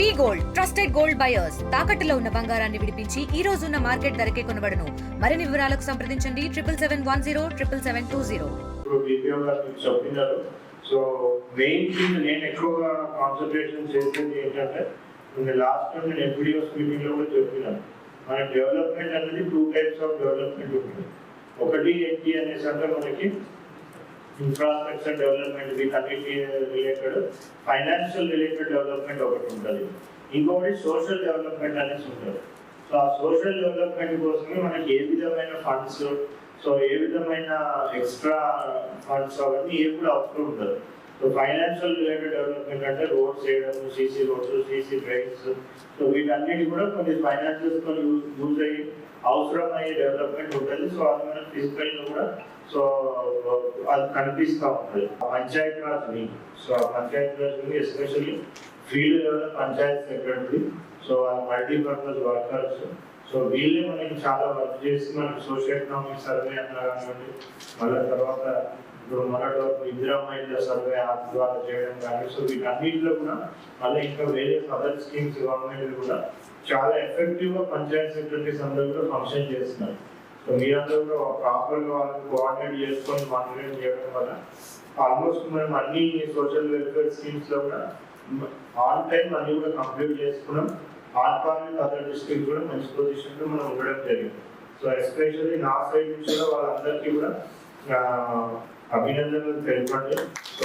V gold trusted gold buyers తాకట్టులో ఉన్న బంగారాన్ని విడిపించి ఈ రోజు ఉన్న మార్కెట్ ధరకే కొనబడను. మరిన్ని వివరాలకు సంప్రదించండి. Triple seven one zero triple seven two zero. చెప్పినారు. సో మెయిన్ థింగ్ నేను ఎక్కువగా కాన్సన్ట్రేషన్ చేసేది ఏంటంటే నేను లాస్ట్ టైం నేను ఎంపీడీఎస్ మీటింగ్లో కూడా చెప్పినాను. మన డెవలప్మెంట్ అనేది టూ టైప్స్ ఆఫ్ డెవలప్మెంట్ ఉంటుంది. ఒకటి ఏంటి అనేసి అంటే మనకి ఇన్ఫ్రాస్ట్రక్చర్ డెవలప్మెంట్ వీటన్నిటి రిలేటెడ్ ఫైనాన్షియల్ రిలేటెడ్ డెవలప్మెంట్ ఒకటి ఉంటుంది. ఇంకొకటి సోషల్ డెవలప్మెంట్ అనేసి ఉంటుంది. సో ఆ సోషల్ డెవలప్మెంట్ కోసమే మనకి ఏ విధమైన ఫండ్స్ సో ఏ విధమైన ఎక్స్ట్రా ఫండ్స్ అవన్నీ ఏ కూడా అవసరం ఉండదు. సో ఫైనాన్షియల్ రిలేటెడ్ డెవలప్మెంట్ అంటే రోడ్స్ వేయడం CC roads CC drains so వీటన్నిటి కూడా కొన్ని ఫైనాన్షియల్స్ కొన్ని యూజ్ అయ్యి అవసరం అయ్యే డెవలప్మెంట్ ఉంటుంది. సో అది మన ఫిజికల్ కూడా సో అది కనిపిస్తూ ఉంటుంది పంచాయత్ రాజ్ వింగ్ సో ఆ panchayati Raj wing especially field level panchayat secretary so multipurpose workers so వీళ్ళే మనకి చాలా వర్క్ చేసి మనకి సోషల్ ఎకనామిక్ సర్వే అన్నా కానివ్వండి మళ్ళీ తర్వాత ఇప్పుడు మొన్నటి వరకు ఇందిరా మహిళ సర్వే యాప్ ద్వారా చేయడం కానీ సో వీటన్నింటిలో కూడా మళ్ళీ ఇంకా వేరే అదర్ స్కీమ్స్ గవర్నమెంట్ కూడా చాలా ఎఫెక్టివ్గా పంచాయత్ సెక్రటరీస్ అందరూ కూడా ఫంక్షన్ చేస్తున్నారు. సో మీరందరూ కూడా ప్రాపర్గా వాళ్ళని కోఆర్డినేట్ చేసుకొని మానిటరింగ్ చేయడం వల్ల ఆల్మోస్ట్ మనం అన్ని సోషల్ వెల్ఫేర్ స్కీమ్స్లో కూడా ఆన్ టైం అన్ని కూడా కంప్లీట్ చేసుకున్నాం. ఆన్ అదర్ డిస్ట్రిక్ట్ కూడా మంచి పొజిషన్లో మనం ఉండడం జరిగింది. సో ఎస్పెషల్లీ నా సైడ్ నుంచి కూడా వాళ్ళందరికీ కూడా అభినందనలు తెలపండి. సో